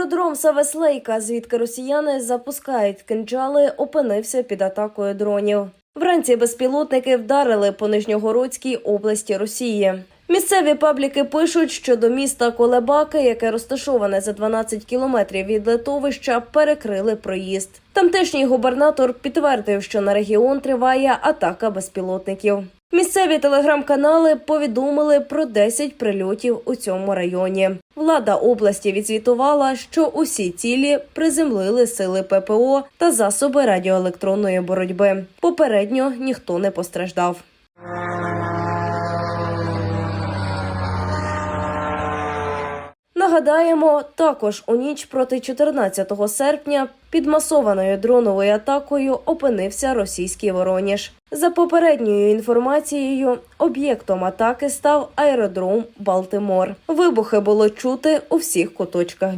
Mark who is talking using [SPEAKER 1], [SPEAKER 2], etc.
[SPEAKER 1] Аеродром Савеслейка, звідки росіяни запускають кинджали, опинився під атакою дронів. Вранці безпілотники вдарили по Нижньогородській області Росії. Місцеві пабліки пишуть, що до міста Колебаки, яке розташоване за 12 кілометрів від литовища, перекрили проїзд. Тамтешній губернатор підтвердив, що на регіон триває атака безпілотників. Місцеві телеграм-канали повідомили про 10 прильотів у цьому районі. Влада області відзвітувала, що усі цілі приземлили сили ППО та засоби радіоелектронної боротьби. Попередньо ніхто не постраждав. Нагадаємо, також у ніч проти 14 серпня під масованою дроновою атакою опинився російський Вороніж. За попередньою інформацією, об'єктом атаки став аеродром Балтимор. Вибухи було чути у всіх куточках